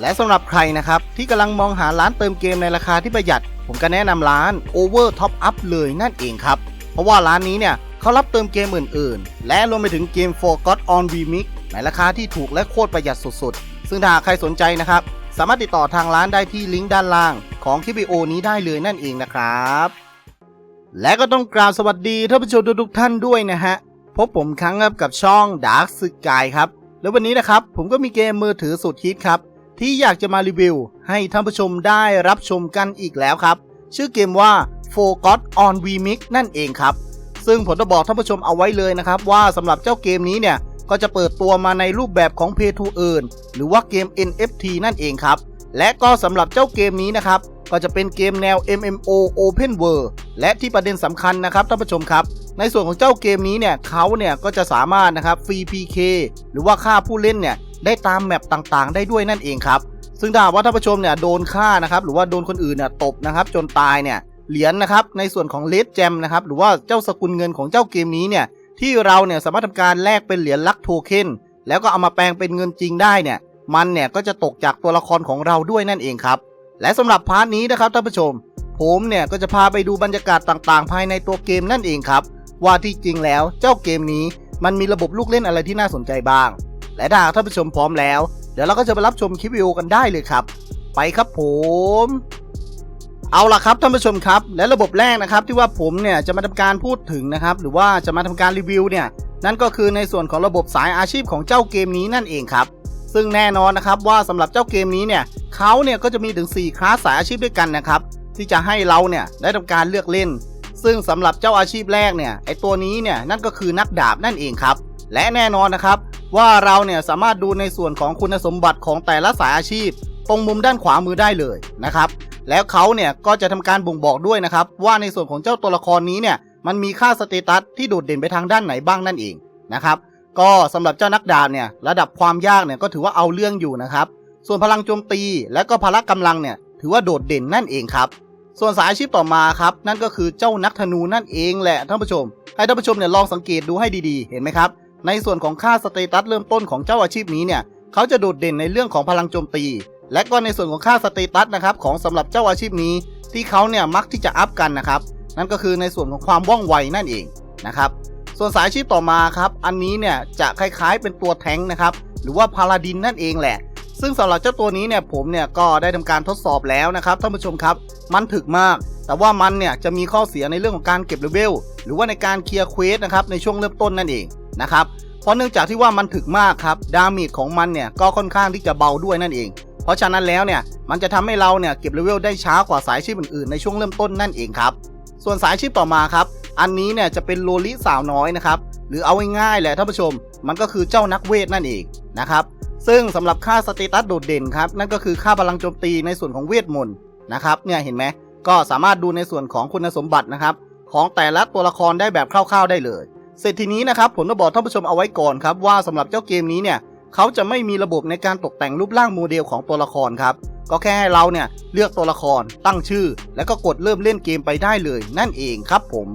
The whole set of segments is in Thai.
และสำหรับใครนะครับ ที่กำลังมองหาร้านเติมเกมในราคาที่ประหยัด ผมก็แนะนำร้าน Over Top Up เลยนั่นเองครับ เพราะว่าร้านนี้เนี่ยเขารับเติมเกมอื่น ๆ และรวมไปถึงเกม For God on Remix ในราคาที่ถูกและโคตรประหยัดสุด ๆ ซึ่งถ้าหากใครสนใจนะครับ สามารถติดต่อทางร้านได้ที่ลิงก์ด้านล่างของคลิปวิดีโอนี้ได้เลยนั่นเองนะครับ และก็ต้องกราบสวัสดีท่านผู้ชมทุกท่านด้วยนะฮะพบผมครั้งครับกับช่อง Dark Sky ครับ แล้ววันนี้นะครับผมก็มีเกมมือถือสุดฮิตครับ ที่อยากจะมารีวิว ให้ท่านผู้ชมได้รับชมกันอีกแล้วครับ ชื่อเกมว่า f o g o t on Remix นั่นเองครับ ซึ่งผมจะบอกท่านผู้ชมเอาไว้เลยนะครับ ว่าสำหรับเจ้าเกมนี้เนี่ย ก็จะเปิดตัวมาในรูปแบบของ Pay to Earn หรือว่าเกม NFT นั่นเองครับ และก็สำหรับเจ้าเกมนี้นะครับ ก็จะเป็นเกมแนว MMO Open World และที่ประเด็นสำคัญนะครับท่านผู้ชมครับ ในส่วนของเจ้าเกมนี้เนี่ยเขาเนี่ยก็จะสามารถนะครับฟรี PK หรือว่าฆ่าผู้เล่นเนี่ย ได้ตามแมปต่างๆ ได้ด้วยนั่นเองครับ ซึ่งถ้าว่าท่านผู้ชมเนี่ยโดนฆ่านะครับหรือว่าโดนคนอื่นเนี่ยตบนะครับจนตายเนี่ยเหรียญนะครับในส่วนของเลดแจมนะครับหรือว่าเจ้าสกุลเงินของเจ้าเกมนี้เนี่ยที่เราเนี่ยสามารถทำการแลกเป็นเหรียญลักโทเค็นแล้วก็เอามาแปลงเป็นเงินจริงได้เนี่ยมันเนี่ยก็จะตกจากตัวละครของเราด้วยนั่นเองครับ และสำหรับพาร์ทนี้นะครับท่านผู้ชม ผมเนี่ยก็จะพาไปดูบรรยากาศต่างๆ ภายในตัวเกมนั่นเองครับ ว่าที่จริงแล้วเจ้าเกมนี้มันมีระบบลูกเล่นอะไรที่น่าสนใจบ้าง และถ้าท่านผู้ชมพร้อมแล้ว เดี๋ยวเราก็จะไปรับชมคลิปวิดีโอกันได้เลยครับ ไปครับผม เอาล่ะครับท่านผู้ชมครับ และระบบแรกนะครับที่ว่าผมเนี่ยจะมาทำการพูดถึงนะครับ หรือว่าจะมาทำการรีวิวเนี่ยนั่นก็คือในส่วนของระบบสายอาชีพของเจ้าเกมนี้นั่นเองครับ ซึ่งแน่นอนนะครับว่าสำหรับเจ้าเกมนี้เนี่ยเขาเนี่ยก็จะมีถึง 4 คลาสสายอาชีพด้วยกันนะครับ ที่จะให้เราเนี่ยได้ทำการเลือกเล่น ซึ่งสำหรับเจ้าอาชีพแรกเนี่ยไอตัวนี้เนี่ยนั่นก็คือนักดาบนั่นเองครับ และแน่นอนนะครับ ว่าเราเนี่ยสามารถดูในส่วนของคุณสมบัติของแต่ละสายอาชีพ ตรงมุมด้านขวามือได้เลยนะครับ แล้วเขาเนี่ยก็จะทำการบ่งบอกด้วยนะครับ ว่าในส่วนของเจ้าตัวละครนี้เนี่ยมันมีค่าสเตตัสที่โดดเด่นไปทางด้านไหนบ้างนั่นเองนะครับ ก็สำหรับเจ้านักดาบเนี่ยระดับความยากเนี่ยก็ถือว่าเอาเรื่องอยู่นะครับ ส่วนพลังโจมตีและก็พละกำลังเนี่ยถือว่าโดดเด่นนั่นเองครับ ส่วนสายอาชีพต่อมาครับนั่นก็คือเจ้านักธนูนั่นเองแหละท่านผู้ชม ให้ท่านผู้ชมเนี่ยลองสังเกตดูให้ดีๆ เห็นไหมครับ ในส่วนของค่าสเตตัสเริ่มต้นของเจ้าอาชีพนี้เนี่ยเขาจะโดดเด่นในเรื่องของพลังโจมตี และก็ในส่วนของค่าสเตตัสนะครับของสำหรับเจ้าอาชีพนี้ ที่เขาเนี่ยมักที่จะอัพกันนะครับ นั่นก็คือในส่วนของความว่องไวนั่นเองนะครับ ส่วนสายอาชีพต่อมาครับ อันนี้เนี่ยจะคล้ายๆเป็นตัวแท้งนะครับ หรือว่าพาลาดินนั่นเองแหละ ซึ่งสำหรับเจ้าตัวนี้เนี่ยผมเนี่ยก็ได้ทำการทดสอบแล้วนะครับท่านผู้ชมครับ มันถึกมาก แต่ว่ามันเนี่ยจะมีข้อเสียในเรื่องของการเก็บเลเวลหรือว่าในการเคลียร์เควสนะครับในช่วงเริ่มต้นนั่นเอง นะครับ เพราะเนื่องจากที่ว่ามันถึกมากครับ ดาเมจของมันเนี่ยก็ค่อนข้างที่จะเบาด้วยนั่นเอง เพราะฉะนั้นแล้วเนี่ยมันจะทำให้เราเนี่ยเก็บเลเวลได้ช้ากว่าสายชีพอื่นๆในช่วงเริ่มต้นนั่นเองครับ ส่วนสายชีพต่อมาครับ อันนี้เนี่ยจะเป็นโลลิสาวน้อยนะครับ หรือเอาง่ายๆแหละท่านผู้ชม มันก็คือเจ้านักเวทนั่นเองนะครับซึ่งสำหรับค่าสเตตัสโดดเด่นครับ นั่นก็คือค่าพลังโจมตีในส่วนของเวทมนต์นะครับ เนี่ยเห็นไหมก็สามารถดูในส่วนของคุณสมบัตินะครับ ของแต่ละตัวละครได้แบบคร่าวๆได้เลย เสร็จทีนี้นะครับผมจะบอกท่านผู้ชมเอาไว้ก่อนครับว่าสำหรับเจ้าเกมนี้เนี่ยเขาจะไม่มีระบบในการตกแต่งรูปร่างโมเดลของตัวละครครับก็แค่ให้เราเนี่ยเลือกตัวละครตั้งชื่อ แล้วก็กดเริ่มเล่นเกมไปได้เลย นั่นเองครับผม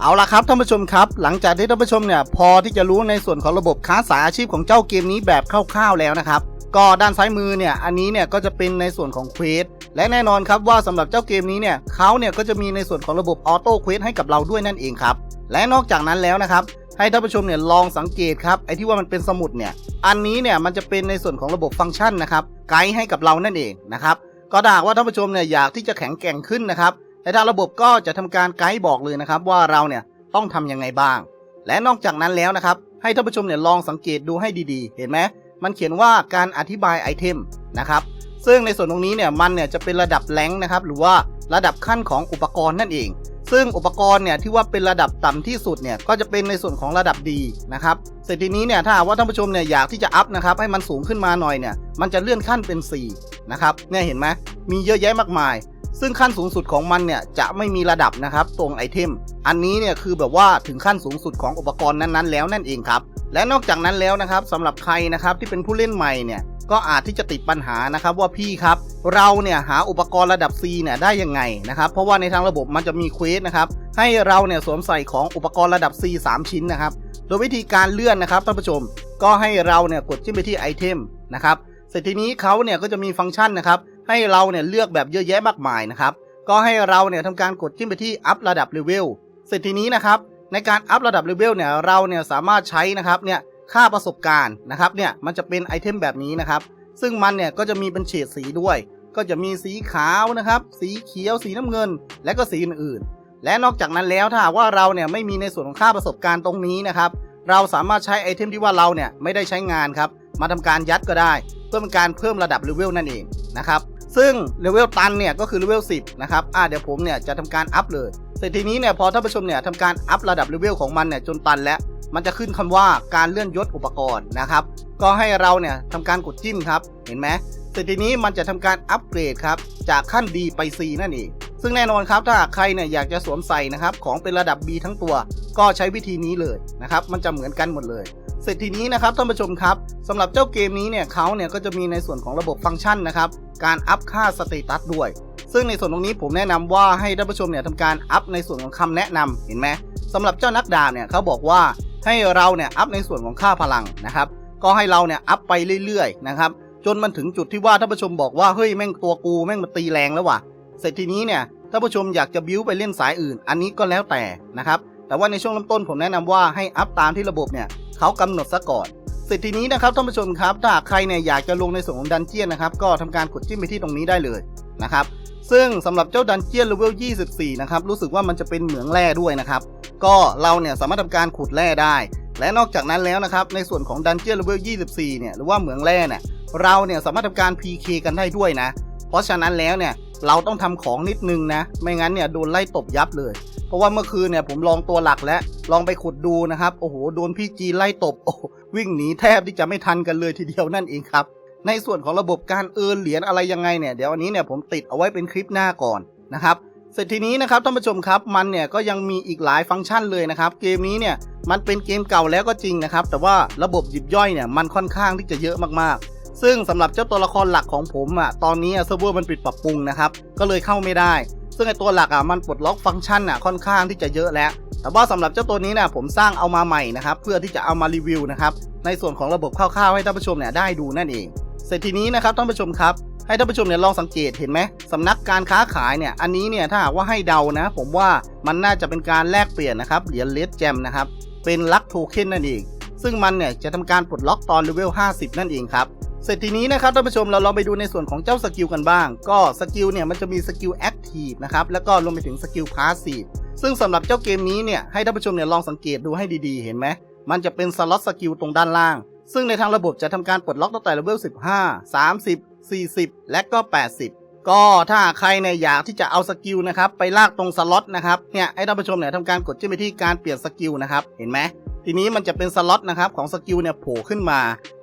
เอาละครับท่านผู้ชมครับ หลังจากที่ท่านผู้ชมเนี่ยพอที่จะรู้ในส่วนของระบบค้าสายอาชีพของเจ้าเกมนี้แบบคร่าวๆแล้วนะครับก็ด้านซ้ายมือเนี่ยอันนี้เนี่ยก็จะเป็นในส่วนของเควสและแน่นอนครับว่าสำหรับเจ้าเกมนี้เนี่ยเขาเนี่ยก็จะมีในส่วนของระบบออโต้เควสให้กับเราด้วยนั่นเองครับ และนอกจากนั้นแล้วนะครับ ให้ท่านผู้ชมเนี่ยลองสังเกตครับไอ้ที่ว่ามันเป็นสมุดเนี่ยอันนี้เนี่ยมันจะเป็นในส่วนของระบบฟังก์ชันนะครับไกด์ให้กับเรานั่นเองนะครับก็ถ้ากว่าท่านผู้ชมเนี่ยอยากที่จะแข็งแกร่งขึ้นนะครับในทางระบบก็จะทำการไกด์บอกเลยนะครับว่าเราเนี่ยต้องทำยังไงบ้าง และนอกจากนั้นแล้วนะครับให้ท่านผู้ชมเนี่ยลองสังเกตดูให้ดีๆ เห็นไหมมันเขียนว่าการอธิบายไอเทมนะครับซึ่งในส่วนตรงนี้เนี่ยมันเนี่ยจะเป็นระดับแรงนะครับหรือว่าระดับขั้นของอุปกรณ์นั่นเอง ซึ่งอุปกรณ์เนี่ยที่ว่าเป็นระดับต่ำที่สุดเนี่ยก็จะเป็นในส่วนของระดับดีนะครับเสร็จทีนี้เนี่ยถ้าว่าท่านผู้ชมเนี่ยอยากที่จะอัพนะครับให้มันสูงขึ้นมาหน่อยเนี่ยมันจะเลื่อนขั้นเป็น 4 นะครับเนี่ยเห็นไหมมีเยอะแยะมากมาย ซึ่งขั้นสูงสุดของมันเนี่ยจะไม่มีระดับนะครับตรงไอเทม อันนี้เนี่ยคือแบบว่าถึงขั้นสูงสุดของอุปกรณ์นั้นๆ แล้วนั่นเองครับและนอกจากนั้นแล้วนะครับสำหรับใครนะครับที่เป็นผู้เล่นใหม่เนี่ย ก็อาจที่จะติดปัญหานะครับว่าพี่ครับ เราเนี่ยหาอุปกรณ์ระดับ C เนี่ยได้ยังไงนะครับเพราะว่าในทางระบบมันจะมีเควสนะครับให้เราเนี่ยสวมใส่ของอุปกรณ์ระดับ C 3 ชิ้นนะครับโดยวิธีการเลื่อนนะครับท่านผู้ชม ก็ให้เราเนี่ยกดจิ้มไปที่ไอเทมนะครับเสร็จทีนี้เขาเนี่ยก็จะมีฟังก์ชันนะครับให้เราเนี่ยเลือกแบบเยอะแยะมากมายนะครับก็ให้เราเนี่ยทำการกดขึ้นไปที่อัพระดับเลเวลเสร็จทีนี้นะครับในการอัพระดับเลเวลเนี่ยเราเนี่ยสามารถใช้นะครับเนี่ย ค่าประสบการณ์นะครับเนี่ยมันจะเป็นไอเทมแบบนี้นะครับ ซึ่งมันเนี่ยก็จะมีเป็นเฉดสีด้วย ก็จะมีสีขาวนะครับ สีเขียวสีน้ำเงิน และก็สีอื่นๆ และนอกจากนั้นแล้วถ้าว่าเราเนี่ยไม่มีในส่วนของค่าประสบการณ์ตรงนี้นะครับ เราสามารถใช้ไอเทมที่ว่าเราเนี่ยไม่ได้ใช้งานครับมาทำการยัดก็ได้ เพื่อเป็นการเพิ่มระดับเลเวลนั่นเองนะครับซึ่งเลเวลตันเนี่ยก็คือเลเวล10นะครับอ่าเดี๋ยวผมเนี่ยจะทำการอัพเลยเสร็จทีนี้เนี่ยพอท่านผู้ชมเนี่ยทำการอัพระดับเลเวลของมันเนี่ยจนตันแล้ว มันจะขึ้นคำว่าการเลื่อนยศอุปกรณ์นะครับ ก็ให้เราเนี่ยทำการกดจิ้มครับ เห็นไหมเสร็จทีนี้มันจะทำการอัปเกรดครับ จากขั้น D ไป C นั่นเอง ซึ่งแน่นอนครับถ้าใครเนี่ยอยากจะสวมใส่นะครับของเป็นระดับ B ทั้งตัว ก็ใช้วิธีนี้เลยนะครับ มันจะเหมือนกันหมดเลย เสร็จทีนี้นะครับท่านผู้ชมครับสำหรับเจ้าเกมนี้เนี่ยเขาเนี่ยก็จะมีในส่วนของระบบฟังก์ชันนะครับ การอัพค่าสเตตัสด้วยซึ่งในส่วนตรงนี้ผมแนะนำว่าให้ท่านผู้ชมเนี่ยทำการอัพในส่วนของคำแนะนำเห็นไหมสำหรับเจ้านักดาบเนี่ยเขาบอกว่า ให้เราเนี่ยอัพในส่วนของค่าพลังนะครับ ก็ให้เราเนี่ยอัพไปเรื่อยๆนะครับ จนมันถึงจุดที่ว่าท่านผู้ชมบอกว่าเฮ้ยแม่งตัวกูแม่งมาตีแรงแล้วว่ะ เสร็จทีนี้เนี่ยท่านผู้ชมอยากจะบิ้วไปเล่นสายอื่น อันนี้ก็แล้วแต่นะครับ แต่ว่าในช่วงเริ่มต้นผมแนะนำว่าให้อัพตามที่ระบบเนี่ยเขากำหนดซะก่อนเสร็จทีนี้นะครับท่านผู้ชมครับถ้าใครเนี่ยอยากจะลงในส่วนของดันเจียนนะครับก็ทำการกดจิ้มไปที่ตรงนี้ได้เลยนะครับ ซึ่งสำหรับเจ้าดันเจียนเลเวล 24 นะครับ รู้สึกว่ามันจะเป็นเหมืองแร่ด้วยนะครับ ก็เราเนี่ยสามารถทำการขุดแร่ได้ และนอกจากนั้นแล้วนะครับ ในส่วนของดันเจียนเลเวล 24 เนี่ย หรือว่าเหมืองแร่เนี่ย เราเนี่ยสามารถทำการ PK กันได้ด้วยนะ เพราะฉะนั้นแล้วเนี่ย เราต้องทำของนิดนึงนะ ไม่งั้นเนี่ยโดนไล่ตบยับเลย เพราะว่าเมื่อคืนเนี่ยผมลองตัวหลักและลองไปขุดดูนะครับ โอ้โห โดนพี่จีไล่ตบ โอ้วิ่งหนีแทบที่จะไม่ทันกันเลยทีเดียวนั่นเองครับ ในส่วนของระบบการเอินเหรียญอะไรยังไงเนี่ยเดี๋ยวอันนี้เนี่ยผมติดเอาไว้เป็นคลิปหน้าก่อนนะครับเสร็จทีนี้นะครับท่านผู้ชมครับมันเนี่ยก็ยังมีอีกหลายฟังก์ชันเลยนะครับ เกมนี้เนี่ยมันเป็นเกมเก่าแล้วก็จริงนะครับ แต่ว่าระบบหยิบย่อยเนี่ยมันค่อนข้างที่จะเยอะมากๆ ซึ่งสำหรับเจ้าตัวละครหลักของผมอะตอนนี้เซิร์ฟเวอร์มันปิดปรับปรุงนะครับก็เลยเข้าไม่ได้ ซึ่งไอตัวหลักอะมันปลดล็อกฟังก์ชันอะค่อนข้างที่จะเยอะแล้ว แต่ว่าสำหรับเจ้าตัวนี้นี่ยผมสร้างเอามาใหม่นะครับเพื่อที่จะเอามารีวิวนะครับในส่วนของระบบคร่าวๆให้ท่านผู้ชมเนี่ยได้ดูนั่นเอง เสร็จทีนี้นะครับท่านผู้ชมครับให้ท่านผู้ชมเนี่ยลองสังเกตเห็นไหมสำนักการค้าขายเนี่ยอันนี้เนี่ยถ้าหากว่าให้เดานะ ผมว่ามันน่าจะเป็นการแลกเปลี่ยนนะครับเหรียญเลดแจมนะครับเป็นลักโทเค็นนั่นเอง ซึ่งมันเนี่ยจะทำการปลดล็อกตอนเลเวล 50 นั่นเองครับเสร็จทีนี้นะครับท่านผู้ชมเราลองไปดูในส่วนของเจ้าสกิลกันบ้าง ก็สกิลเนี่ยมันจะมีสกิลแอคทีฟนะครับแล้วก็รวมไปถึงสกิลพาสซีฟซึ่งสำหรับเจ้าเกมนี้เนี่ยให้ท่านผู้ชมเนี่ยลองสังเกตดูให้ดีๆ เห็นไหมมันจะเป็นสล็อตสกิลตรงด้านล่าง ซึ่งในทางระบบจะทำการปลดล็อกตั้งแต่เลเวล15 30 40 และก็ 80ก็ถ้าใครเนี่ยอยากที่จะเอาสกิลนะครับไปลากตรงสล็อตนะครับเนี่ยให้ท่านผู้ชมเนี่ยทำการกดจิ้มไปที่การเปลี่ยนสกิลนะครับเห็นไหมทีนี้มันจะเป็นสล็อตนะครับของสกิลเนี่ยโผล่ขึ้นมา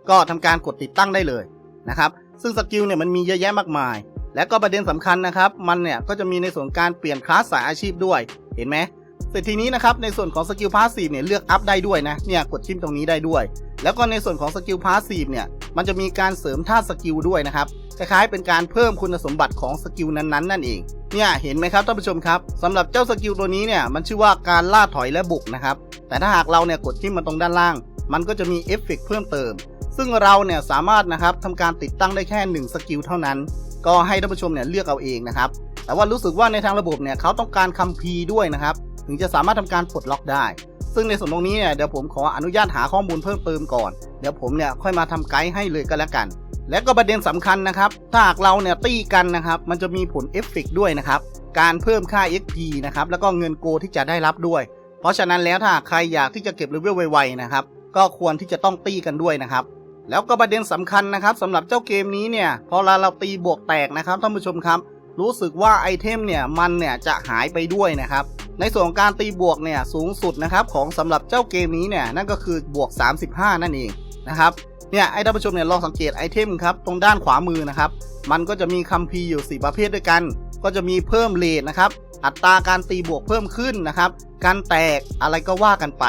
ก็ทำการกดติดตั้งได้เลยนะครับซึ่งสกิลเนี่ยมันมีเยอะแยะมากมาย และก็ประเด็นสำคัญนะครับมันเนี่ยก็จะมีในส่วนการเปลี่ยนคลาสสายอาชีพด้วยเห็นไหม เสร็จทีนี้นะครับในส่วนของสกิลพาสซีฟเนี่ยเลือกอัพได้ด้วยนะเนี่ยกดจิ้มตรงนี้ได้ด้วย แล้วก็ในส่วนของสกิลพาสซีฟเนี่ยมันจะมีการเสริมธาตุสกิลด้วยนะครับคล้ายๆเป็นการเพิ่มคุณสมบัติของสกิลนั้นๆนนั่นเองเนี่ยเห็นไหมครับท่านผู้ชมครับสำหรับเจ้าสกิลตัวนี้เนี่ยมันชื่อว่าการล่าถอยและบุกนะครับแต่ถ้าหากเราเนี่ยกดจิ้มมาตรงด้านล่าง มันก็จะมีเอฟเฟกต์เพิ่มเติม ซึ่งเราเนี่ยสามารถนะครับทำการติดตั้งได้แค่ 1 สกิลเท่านั้น ก็ให้ท่านผู้ชมเนี่ยเลือกเอาเองนะครับแต่ว่ารู้สึกว่าในทางระบบเนี่ยเขาต้องการคัมภีร์ด้วยนะครับ ถึงจะสามารถทำการปลดล็อกได้ ซึ่งในส่วนตรงนี้เนี่ยเดี๋ยวผมขออนุญาตหาข้อมูลเพิ่มเติมก่อน เดี๋ยวผมเนี่ยค่อยมาทำไกด์ให้เลยก็แล้วกัน และก็ประเด็นสำคัญนะครับ ถ้าหากเราเนี่ยตีกันนะครับ มันจะมีผลเอฟเฟกต์ด้วยนะครับ การเพิ่มค่า XP นะครับ แล้วก็เงินโกที่จะได้รับด้วย เพราะฉะนั้นแล้วถ้าใครอยากที่จะเก็บเลเวลไวๆนะครับ ก็ควรที่จะต้องตีกันด้วยนะครับแล้วก็ประเด็นสำคัญนะครับสำหรับเจ้าเกมนี้เนี่ยพอเราเราตีบวกแตกนะครับท่านผู้ชมครับ รู้สึกว่าไอเทมเนี่ยมันเนี่ยจะหายไปด้วยนะครับ ในส่วนของการตีบวกเนี่ยสูงสุดนะครับของสำหรับเจ้าเกมนี้เนี่ยนั่นก็คือบวก 35 นั่นเองนะครับเนี่ยไอ้ท่านผู้ชมเนี่ยลองสังเกตไอเทมครับตรงด้านขวามือนะครับมันก็จะมีคัมภีร์อยู่ 4 ประเภทด้วยกัน ก็จะมีเพิ่มเลทนะครับอัตราการตีบวกเพิ่มขึ้นนะครับการแตกอะไรก็ว่ากันไป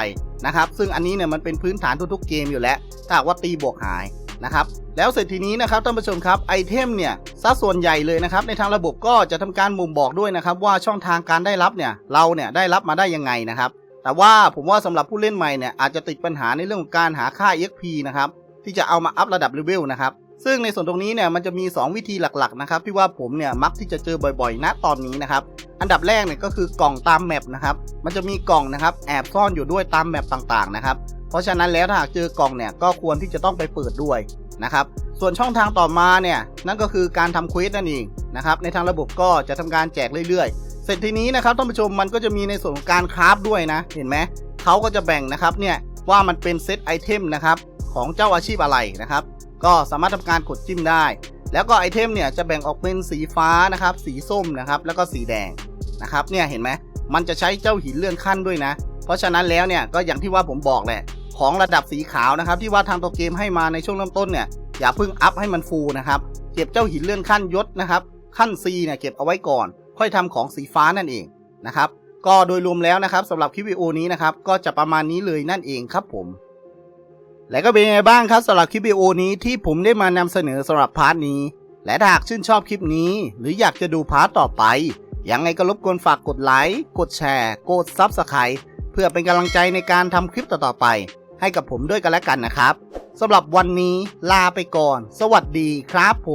นะครับซึ่งอันนี้เนี่ยมันเป็นพื้นฐานทุกๆเกมอยู่แล้ว ถ้าว่าตีบวกหาย นะครับแล้วเสร็จทีนี้นะครับท่านผู้ชมครับไอเทมเนี่ยซะส่วนใหญ่เลยนะครับในทางระบบก็จะทำการบ่งบอกด้วยนะครับว่าช่องทางการได้รับเนี่ยเราเนี่ยได้รับมาได้ยังไงนะครับแต่ว่าผมว่าสำหรับผู้เล่นใหม่เนี่ยอาจจะติดปัญหาในเรื่องของการหาค่า EXP นะครับที่จะเอามาอัพระดับเลเวลนะครับซึ่งในส่วนตรงนี้เนี่ยมันจะมี 2 วิธีหลักๆนะครับที่ว่าผมเนี่ยมักที่จะเจอบ่อยๆ ณตอนนี้นะครับอันดับแรกเนี่ยก็คือกล่องตามแมปนะครับมันจะมีกล่องนะครับแอบซ่อนอยู่ด้วยตามแมปต่างๆนะครับ เพราะฉะนั้นแล้วถ้าหากเจอกล่องเนี่ยก็ควรที่จะต้องไปเปิดด้วยนะครับส่วนช่องทางต่อมาเนี่ยนั่นก็คือการทำควิสนั่นเองนะครับในทางระบบก็จะทำการแจกเรื่อยๆ เสร็จทีนี้นะครับท่านผู้ชมมันก็จะมีในส่วนของการคราฟด้วยนะ เห็นไหมเขาก็จะแบ่งนะครับเนี่ยว่ามันเป็นเซตไอเทมนะครับของเจ้าอาชีพอะไรนะครับ ก็สามารถทำการกดจิ้มได้ แล้วก็ไอเทมเนี่ยจะแบ่งออกเป็นสีฟ้านะครับ สีส้มนะครับ แล้วก็สีแดงนะครับ เนี่ยเห็นไหมมันจะใช้เจ้าหินเลื่อนขั้นด้วยนะ เพราะฉะนั้นแล้วเนี่ยก็อย่างที่ว่าผมบอกแหละ ของระดับสีขาวนะครับ ที่ว่าทางตัวเกมให้มาในช่วงเริ่มต้นเนี่ยอย่าเพิ่งอัพให้มันฟูนะครับเก็บเจ้าหินเลื่อนขั้นยศนะครับขั้น C เนี่ยเก็บเอาไว้ก่อน ค่อยทำของสีฟ้านั่นเองนะครับก็โดยรวมแล้วนะครับสำหรับคลิปวิดีโอนี้นะครับก็จะประมาณนี้เลยนั่นเองครับผม และก็เป็นไงบ้างครับสำหรับคลิปวิดีโอนี้ที่ผมได้มานำเสนอสำหรับพาร์ทนี้ และถ้าหากชื่นชอบคลิปนี้ หรืออยากจะดูพาร์ทต่อไปยังไงก็รบกวนฝากกดไลค์กดแชร์ กด Subscribe เพื่อเป็นกำลังใจในการทำคลิปต่อๆไป ให้กับผมด้วยกันแล้วกันนะครับสำหรับวันนี้ลาไปก่อน สวัสดีครับผ